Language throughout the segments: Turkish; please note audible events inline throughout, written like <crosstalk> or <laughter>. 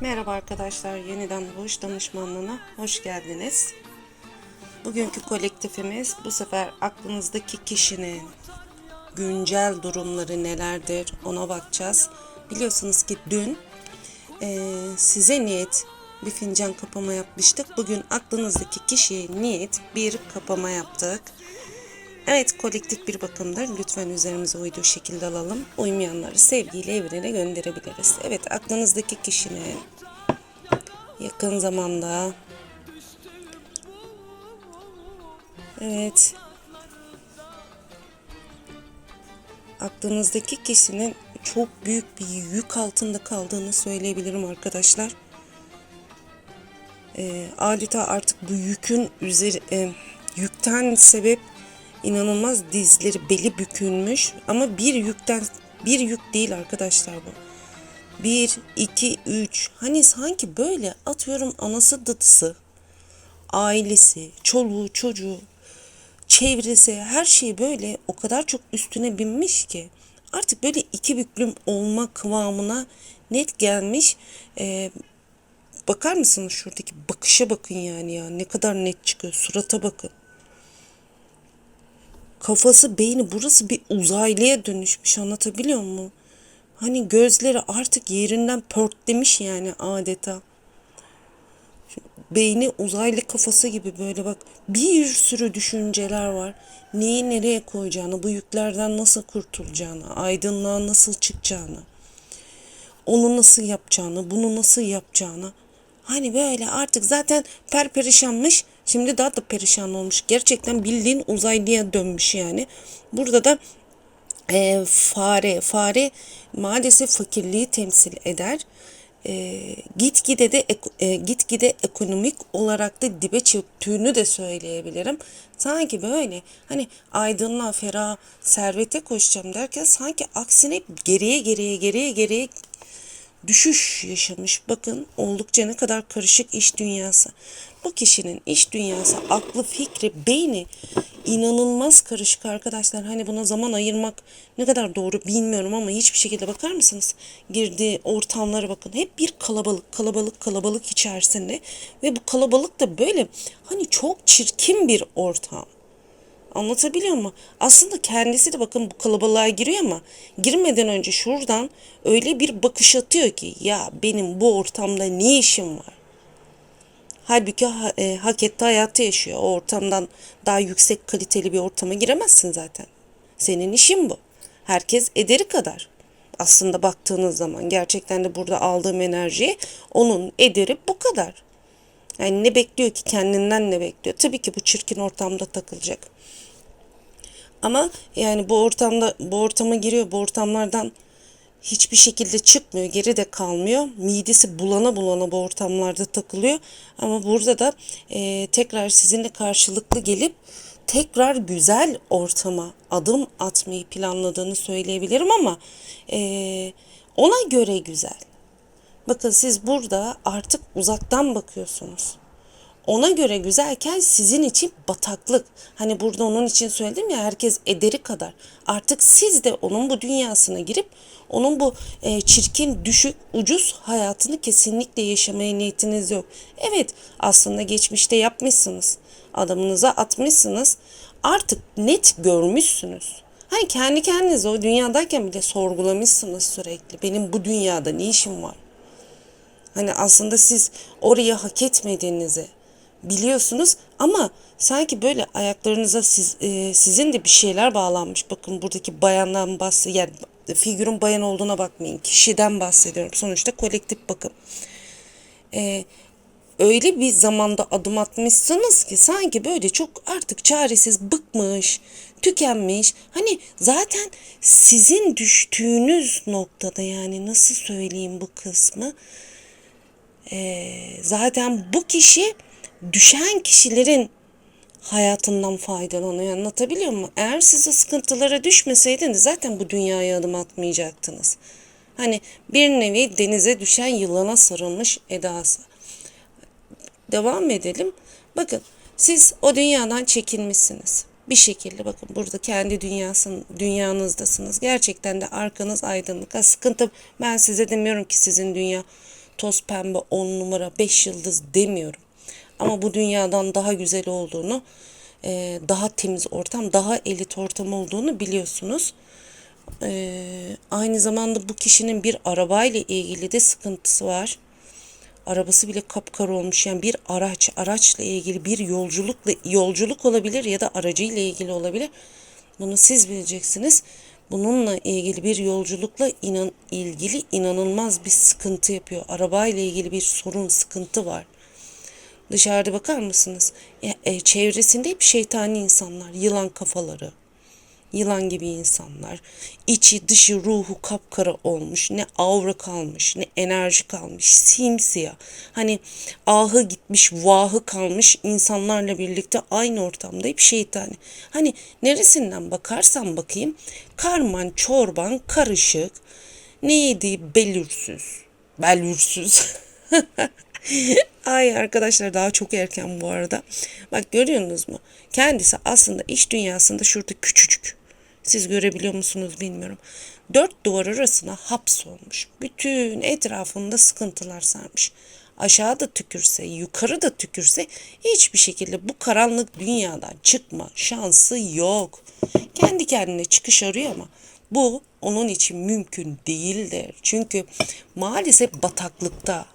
Merhaba arkadaşlar, yeniden Boş Danışmanlığı'na hoş geldiniz. Bugünkü kolektifimiz bu sefer aklınızdaki kişinin güncel durumları nelerdir ona bakacağız. Biliyorsunuz ki dün eee, size niyet bir fincan kapama yapmıştık. Bugün aklınızdaki kişiye niyet bir kapama yaptık. Evet kolektif bir bakımdır. Lütfen üzerimize uyduğu şekilde alalım. Uymayanları sevgiyle evrene gönderebiliriz. Evet aklınızdaki kişinin yakın zamanda Evet aklınızdaki kişinin çok büyük bir yük altında kaldığını söyleyebilirim arkadaşlar. Ee, adeta artık bu yükün üzeri e, yükten sebep inanılmaz dizleri beli bükülmüş ama bir yükten bir yük değil arkadaşlar bu. 1, 2, 3 hani sanki böyle atıyorum anası dadısı, ailesi, çoluğu, çocuğu, çevresi her şey böyle o kadar çok üstüne binmiş ki artık böyle iki büklüm olma kıvamına net gelmiş. Ee, bakar mısınız şuradaki bakışa bakın yani ya ne kadar net çıkıyor surata bakın kafası beyni burası bir uzaylıya dönüşmüş anlatabiliyor muyum? Hani gözleri artık yerinden pörtlemiş yani adeta. Beyni uzaylı kafası gibi böyle bak bir sürü düşünceler var. Neyi nereye koyacağını, bu yüklerden nasıl kurtulacağını, aydınlığa nasıl çıkacağını, onu nasıl yapacağını, bunu nasıl yapacağını. Hani böyle artık zaten perperişanmış. Şimdi daha da perişan olmuş. Gerçekten bildiğin uzaylıya dönmüş yani. Burada da e, fare, fare maalesef fakirliği temsil eder. E, gitgide de e, gitgide ekonomik olarak da dibe çöktüğünü de söyleyebilirim. Sanki böyle hani aydınlığa, ferah, servete koşacağım derken sanki aksine geriye geriye geriye geriye düşüş yaşamış. Bakın oldukça ne kadar karışık iş dünyası. Bu kişinin iş dünyası, aklı, fikri, beyni inanılmaz karışık arkadaşlar. Hani buna zaman ayırmak ne kadar doğru bilmiyorum ama hiçbir şekilde bakar mısınız? Girdiği ortamlara bakın. Hep bir kalabalık, kalabalık, kalabalık içerisinde ve bu kalabalık da böyle hani çok çirkin bir ortam. Anlatabiliyor muyum? Aslında kendisi de bakın bu kalabalığa giriyor ama girmeden önce şuradan öyle bir bakış atıyor ki ya benim bu ortamda ne işim var? Halbuki ha, e, hak etti hayatı yaşıyor. O ortamdan daha yüksek kaliteli bir ortama giremezsin zaten. Senin işin bu. Herkes ederi kadar. Aslında baktığınız zaman gerçekten de burada aldığım enerji onun ederi bu kadar. Yani ne bekliyor ki kendinden ne bekliyor? Tabii ki bu çirkin ortamda takılacak. Ama yani bu ortamda bu ortama giriyor. Bu ortamlardan hiçbir şekilde çıkmıyor. Geri de kalmıyor. Midesi bulana bulana bu ortamlarda takılıyor. Ama burada da e, tekrar sizinle karşılıklı gelip tekrar güzel ortama adım atmayı planladığını söyleyebilirim ama e, ona göre güzel. Bakın siz burada artık uzaktan bakıyorsunuz ona göre güzelken sizin için bataklık. Hani burada onun için söyledim ya herkes ederi kadar. Artık siz de onun bu dünyasına girip onun bu e, çirkin, düşük, ucuz hayatını kesinlikle yaşamaya niyetiniz yok. Evet aslında geçmişte yapmışsınız. Adamınıza atmışsınız. Artık net görmüşsünüz. Hani kendi kendinize o dünyadayken bile sorgulamışsınız sürekli. Benim bu dünyada ne işim var? Hani aslında siz oraya hak etmediğinizi biliyorsunuz ama sanki böyle ayaklarınıza siz, e, sizin de bir şeyler bağlanmış. Bakın buradaki bayandan bahsediyorum. Yani figürün bayan olduğuna bakmayın. Kişiden bahsediyorum. Sonuçta kolektif bakım. E, öyle bir zamanda adım atmışsınız ki sanki böyle çok artık çaresiz, bıkmış, tükenmiş. Hani zaten sizin düştüğünüz noktada yani nasıl söyleyeyim bu kısmı? Ee, zaten bu kişi düşen kişilerin hayatından faydalanıyor. Anlatabiliyor muyum? Eğer siz o sıkıntılara düşmeseydiniz zaten bu dünyaya adım atmayacaktınız. Hani bir nevi denize düşen yılana sarılmış edası. Devam edelim. Bakın siz o dünyadan çekilmişsiniz. Bir şekilde bakın burada kendi dünyasın, dünyanızdasınız. Gerçekten de arkanız aydınlık. Ha, sıkıntı ben size demiyorum ki sizin dünya toz pembe 10 numara 5 yıldız demiyorum. Ama bu dünyadan daha güzel olduğunu, e, daha temiz ortam, daha elit ortam olduğunu biliyorsunuz. E, aynı zamanda bu kişinin bir arabayla ilgili de sıkıntısı var. Arabası bile kapkara olmuş. Yani bir araç, araçla ilgili bir yolculukla yolculuk olabilir ya da aracıyla ilgili olabilir. Bunu siz bileceksiniz. Bununla ilgili bir yolculukla inan, ilgili inanılmaz bir sıkıntı yapıyor. Arabayla ilgili bir sorun, sıkıntı var. Dışarıda bakar mısınız? E, e, çevresinde hep şeytani insanlar, yılan kafaları, yılan gibi insanlar. İçi dışı ruhu kapkara olmuş. Ne aura kalmış, ne enerji kalmış. Simsiyah. Hani ahı gitmiş, vahı kalmış insanlarla birlikte aynı ortamda hep şeytani. Hani neresinden bakarsam bakayım karman çorban karışık. Neydi belürsüz. Belürsüz. <laughs> <laughs> Ay arkadaşlar daha çok erken bu arada. Bak görüyorsunuz mu? Kendisi aslında iş dünyasında şurada küçücük. Siz görebiliyor musunuz bilmiyorum. Dört duvar arasına hapsolmuş. Bütün etrafında sıkıntılar sarmış. Aşağıda tükürse, yukarıda tükürse hiçbir şekilde bu karanlık dünyadan çıkma şansı yok. Kendi kendine çıkış arıyor ama bu onun için mümkün değildir. Çünkü maalesef bataklıkta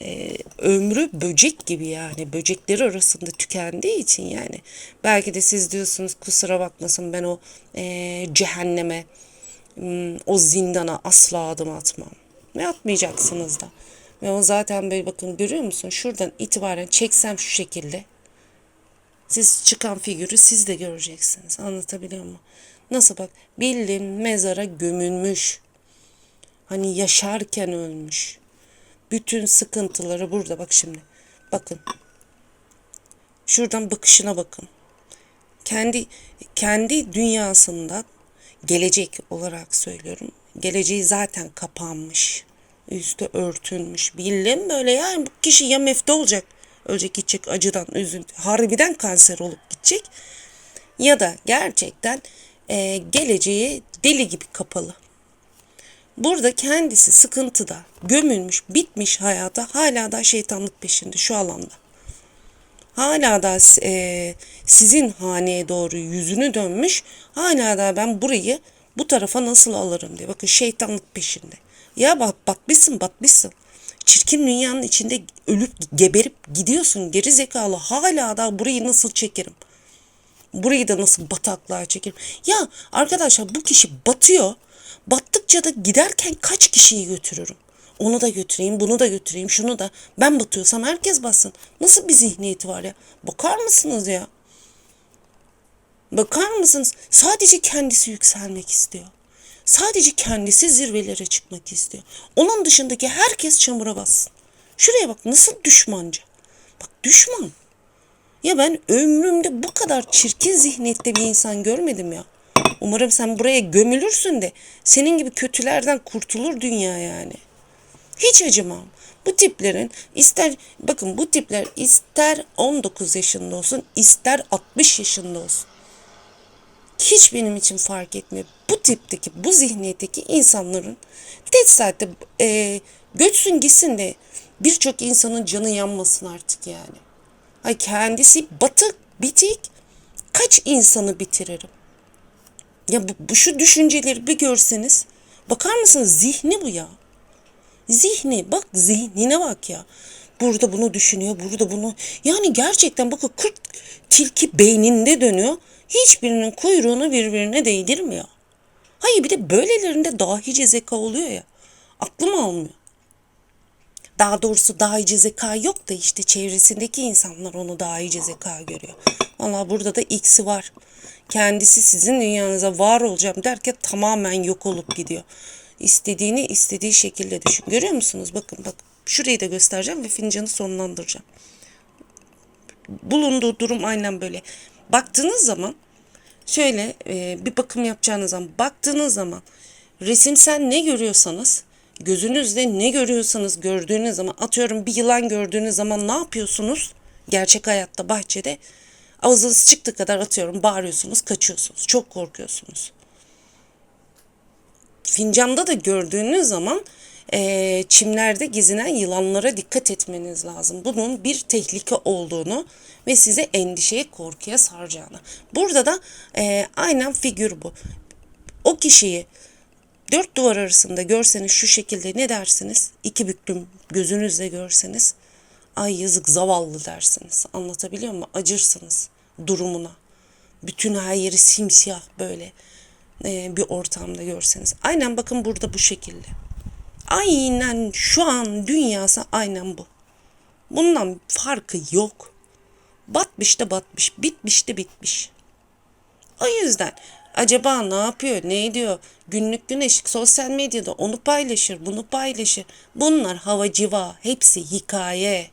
e, ömrü böcek gibi yani. Böcekleri arasında tükendiği için yani. Belki de siz diyorsunuz kusura bakmasın ben o e, cehenneme o zindana asla adım atmam. Ve atmayacaksınız da. Ve o zaten böyle bakın görüyor musun? Şuradan itibaren çeksem şu şekilde siz çıkan figürü siz de göreceksiniz. Anlatabiliyor muyum? Nasıl bak bildiğin mezara gömülmüş. Hani yaşarken ölmüş bütün sıkıntıları burada bak şimdi. Bakın. Şuradan bakışına bakın. Kendi kendi dünyasında gelecek olarak söylüyorum. Geleceği zaten kapanmış. Üstü örtülmüş. Bildim böyle yani bu kişi ya mefte olacak. Ölecek gidecek acıdan, üzüntü. Harbiden kanser olup gidecek. Ya da gerçekten e, geleceği deli gibi kapalı. Burada kendisi sıkıntıda, gömülmüş, bitmiş hayata hala da şeytanlık peşinde şu alanda. Hala da e, sizin haneye doğru yüzünü dönmüş. Hala da ben burayı bu tarafa nasıl alırım diye. Bakın şeytanlık peşinde. Ya bak batmışsın batmışsın. Çirkin dünyanın içinde ölüp geberip gidiyorsun geri zekalı. Hala da burayı nasıl çekerim? Burayı da nasıl bataklığa çekerim? Ya arkadaşlar bu kişi batıyor. Battıkça da giderken kaç kişiyi götürürüm? Onu da götüreyim, bunu da götüreyim, şunu da. Ben batıyorsam herkes bassın. Nasıl bir zihniyeti var ya? Bakar mısınız ya? Bakar mısınız? Sadece kendisi yükselmek istiyor. Sadece kendisi zirvelere çıkmak istiyor. Onun dışındaki herkes çamura bassın. Şuraya bak nasıl düşmanca. Bak düşman. Ya ben ömrümde bu kadar çirkin zihniyette bir insan görmedim ya. Umarım sen buraya gömülürsün de senin gibi kötülerden kurtulur dünya yani. Hiç acımam. Bu tiplerin ister bakın bu tipler ister 19 yaşında olsun ister 60 yaşında olsun. Hiç benim için fark etmiyor. Bu tipteki bu zihniyetteki insanların tek saatte e, göçsün gitsin de birçok insanın canı yanmasın artık yani. Ay kendisi batık bitik kaç insanı bitiririm. Ya bu, bu şu düşünceleri bir görseniz bakar mısınız zihni bu ya. Zihni bak zihnine bak ya. Burada bunu düşünüyor, burada bunu. Yani gerçekten bakın 40 tilki beyninde dönüyor. Hiçbirinin kuyruğunu birbirine değdirmiyor. Hayır bir de böylelerinde dahice zeka oluyor ya. Aklım almıyor. Daha doğrusu dahice zeka yok da işte çevresindeki insanlar onu dahice zeka görüyor. Valla burada da X'i var kendisi sizin dünyanıza var olacağım derken tamamen yok olup gidiyor. İstediğini istediği şekilde düşün. Görüyor musunuz? Bakın bak şurayı da göstereceğim ve fincanı sonlandıracağım. Bulunduğu durum aynen böyle. Baktığınız zaman şöyle e, bir bakım yapacağınız zaman baktığınız zaman resimsel ne görüyorsanız gözünüzde ne görüyorsanız gördüğünüz zaman atıyorum bir yılan gördüğünüz zaman ne yapıyorsunuz? Gerçek hayatta bahçede Ağzınız çıktığı kadar atıyorum bağırıyorsunuz, kaçıyorsunuz. Çok korkuyorsunuz. Fincanda da gördüğünüz zaman e, çimlerde gezinen yılanlara dikkat etmeniz lazım. Bunun bir tehlike olduğunu ve sizi endişeye, korkuya saracağını. Burada da e, aynen figür bu. O kişiyi dört duvar arasında görseniz şu şekilde ne dersiniz? İki büklüm gözünüzle görseniz ay yazık zavallı dersiniz. Anlatabiliyor muyum? Acırsınız durumuna. Bütün her yeri simsiyah böyle e, bir ortamda görseniz. Aynen bakın burada bu şekilde. Aynen şu an dünyası aynen bu. Bundan farkı yok. Batmış da batmış, bitmiş de bitmiş. O yüzden acaba ne yapıyor, ne ediyor? Günlük güneş sosyal medyada onu paylaşır, bunu paylaşır. Bunlar hava civa, hepsi hikaye.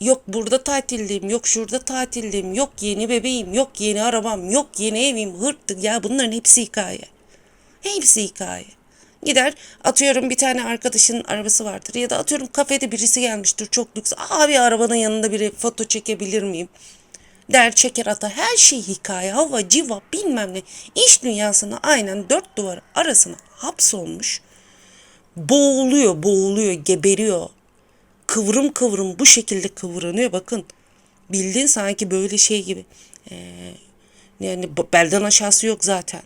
Yok burada tatildeyim, yok şurada tatildeyim, yok yeni bebeğim, yok yeni arabam, yok yeni evim, hırttık. Ya bunların hepsi hikaye. Hepsi hikaye. Gider atıyorum bir tane arkadaşının arabası vardır ya da atıyorum kafede birisi gelmiştir çok lüks. Abi arabanın yanında biri foto çekebilir miyim? Der çeker atar her şey hikaye hava civa bilmem ne. İş dünyasına aynen dört duvar arasına hapsolmuş. Boğuluyor boğuluyor geberiyor. Kıvrım kıvrım bu şekilde kıvranıyor bakın. Bildiğin sanki böyle şey gibi. Ee, yani belden aşağısı yok zaten.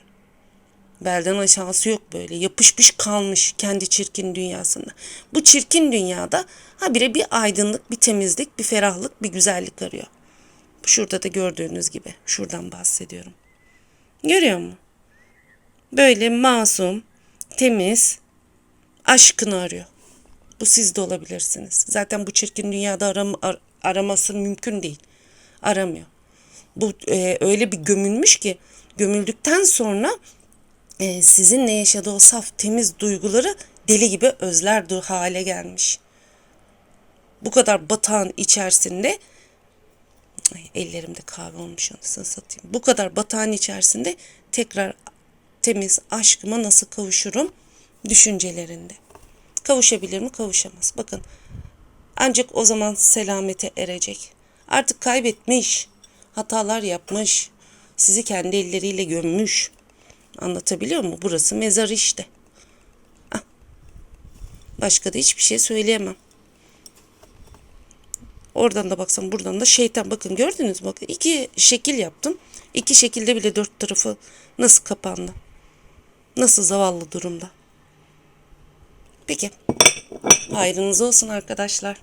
Belden aşağısı yok böyle. Yapışmış kalmış kendi çirkin dünyasında. Bu çirkin dünyada habire bir aydınlık, bir temizlik, bir ferahlık, bir güzellik arıyor. Şurada da gördüğünüz gibi. Şuradan bahsediyorum. Görüyor musun? Böyle masum, temiz, aşkını arıyor. Bu siz de olabilirsiniz. Zaten bu çirkin dünyada aram, ar- araması mümkün değil. Aramıyor. Bu e, öyle bir gömülmüş ki gömüldükten sonra e, sizinle yaşadığı o saf temiz duyguları deli gibi özler hale gelmiş. Bu kadar batağın içerisinde ay, ellerimde kahve olmuş anasını satayım. Bu kadar batağın içerisinde tekrar temiz aşkıma nasıl kavuşurum düşüncelerinde. Kavuşabilir mi? Kavuşamaz. Bakın ancak o zaman selamete erecek. Artık kaybetmiş, hatalar yapmış, sizi kendi elleriyle gömmüş. Anlatabiliyor muyum? Burası mezar işte. Ah. Başka da hiçbir şey söyleyemem. Oradan da baksam buradan da şeytan bakın gördünüz mü? Bakın iki şekil yaptım. İki şekilde bile dört tarafı nasıl kapandı? Nasıl zavallı durumda? Peki. Hayrınız olsun arkadaşlar.